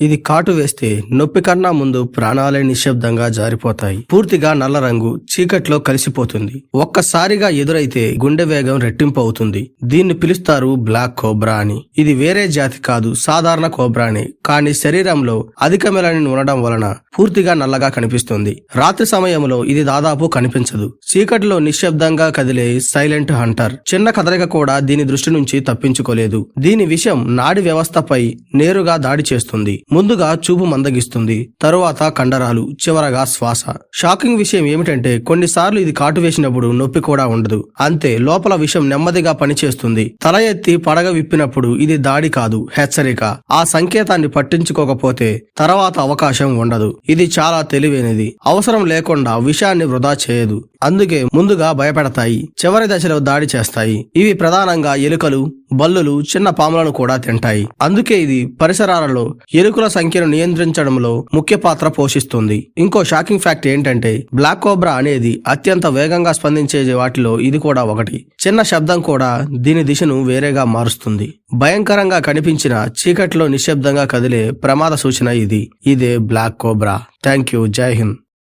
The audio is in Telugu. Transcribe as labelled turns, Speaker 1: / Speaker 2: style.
Speaker 1: ఇది కాటు వేస్తే నొప్పి కన్నా ముందు ప్రాణాలే నిశ్శబ్దంగా జారిపోతాయి. పూర్తిగా నల్ల రంగు చీకట్లో కలిసిపోతుంది. ఒక్కసారిగా ఎదురైతే గుండె వేగం రెట్టింపు అవుతుంది. దీన్ని పిలుస్తారు బ్లాక్ కోబ్రా అని. ఇది వేరే జాతి కాదు సాధారణ కోబ్రానే. కానీ శరీరంలో అధిక మెలనిన్ ఉండడం వలన పూర్తిగా నల్లగా కనిపిస్తుంది. రాత్రి సమయంలో ఇది దాదాపు కనిపించదు. చీకటిలో నిశ్శబ్దంగా కదిలే సైలెంట్ హంటర్. చిన్న కదలిక కూడా దీని దృష్టి నుంచి తప్పించుకోలేదు. దీని విషయం నాడి వ్యవస్థపై నేరుగా దాడి చేస్తుంది. ముందుగా చూపు మందగిస్తుంది. తరువాత కండరాలు చివరగా శ్వాస. షాకింగ్ విషయం ఏమిటంటే కొన్నిసార్లు ఇది కాటు వేసినప్పుడు నొప్పి కూడా ఉండదు. అంతే లోపల విషం నెమ్మదిగా పనిచేస్తుంది. తల ఎత్తి పడగ విప్పినప్పుడు ఇది దాడి కాదు హెచ్చరిక. ఆ సంకేతాన్ని పట్టించుకోకపోతే తర్వాత అవకాశం ఉండదు. ఇది చాలా తెలివైనది. అవసరం లేకుండా విషయాన్ని వృధా చేయదు. అందుకే ముందుగా భయపెడతాయి చివరి దశలో దాడి చేస్తాయి. ఇవి ప్రధానంగా ఎలుకలు బల్లులు చిన్న పాములను కూడా తింటాయి. అందుకే ఇది పరిసరాలలో ఎలుకల సంఖ్యను నియంత్రించడంలో ముఖ్య పాత్ర పోషిస్తుంది. ఇంకో షాకింగ్ ఫ్యాక్ట్ ఏంటంటే బ్లాక్ కోబ్రా అనేది అత్యంత వేగంగా స్పందించే వాటిలో ఇది కూడా ఒకటి. చిన్న శబ్దం కూడా దీని దిశను వేరేగా మారుస్తుంది. భయంకరంగా కనిపించిన చీకట్లో నిశ్శబ్దంగా కదిలే ప్రమాద సూచన ఇది. ఇదే బ్లాక్ కోబ్రా. థ్యాంక్ యూ జై హింద్.